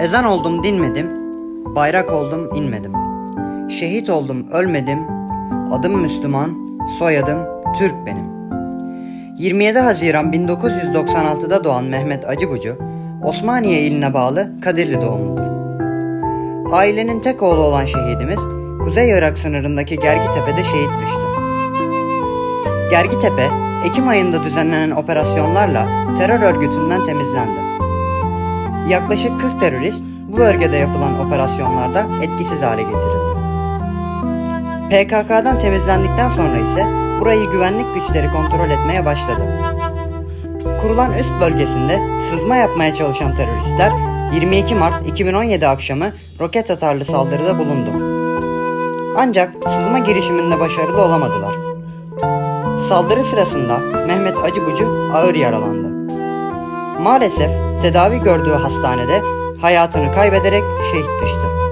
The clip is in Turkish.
Ezan oldum dinmedim, bayrak oldum inmedim. Şehit oldum ölmedim, adım Müslüman, soyadım Türk benim. 27 Haziran 1996'da doğan Mehmet Acıbucu, Osmaniye iline bağlı Kadirli doğumludur. Ailenin tek oğlu olan şehidimiz, Kuzey Irak sınırındaki Gergitepe'de şehit düştü. Gergitepe, Ekim ayında düzenlenen operasyonlarla terör örgütünden temizlendi. Yaklaşık 40 terörist bu bölgede yapılan operasyonlarda etkisiz hale getirildi. PKK'dan temizlendikten sonra ise burayı güvenlik güçleri kontrol etmeye başladı. Kurulan üst bölgesinde sızma yapmaya çalışan teröristler 22 Mart 2017 akşamı roket atarlı saldırıda bulundu. Ancak sızma girişiminde başarılı olamadılar. Saldırı sırasında Mehmet Acıbucu ağır yaralandı. Maalesef tedavi gördüğü hastanede hayatını kaybederek şehit düştü.